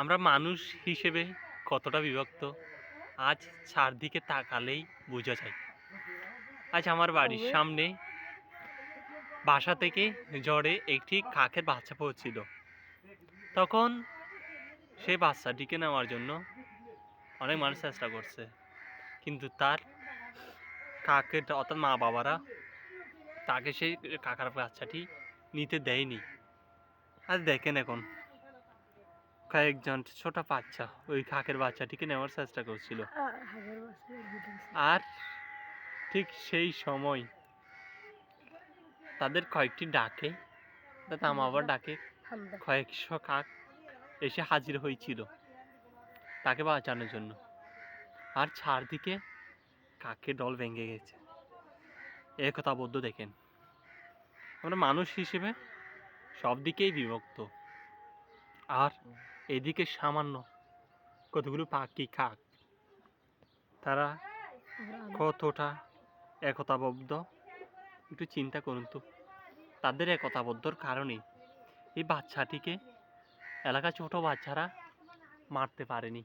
আমরা মানুষ হিসেবে কতটা বিভক্ত আজ চারদিকে তাকালেই বোঝা যায়। আজ আমার বাড়ির সামনে বাসা থেকে ঝড়ে একটি কাকের বাচ্চা পড়ছিল। তখন সেই বাচ্চাটিকে নেওয়ার জন্য অনেক মানুষ চেষ্টা করছে কিন্তু তার কাকের অর্থাৎ মা বাবারা তাকে সেই কাকার বাচ্চাটি নিতে দেয়নি। আর দেখেন এখন কয়েকজন ছোট বাচ্চা ওই কাকের বাচ্চাটিকে নেওয়ার চেষ্টা করছিল আর ঠিক সেই সময় তাদের কয়েকটি ডাকে। মা ডাকে। কয়েকশো কাক এসে হাজির হয়েছিল তাকে বাঁচানোর জন্য। আর চারদিকে কাকের দল ভেঙে গেছে। একতাবদ্ধ দেখেন। আমরা মানুষ হিসেবে সব দিকেই বিভক্ত। আর এদিকে সামান্য কতগুলো পাখি কাক তারা কতটা একতাবদ্ধ? একটু চিন্তা করুন তো। তাদের একতাবদ্ধর কারণে এই বাচ্চাটিকে এলাকার ছোট বাচ্চারা মারতে পারেনি।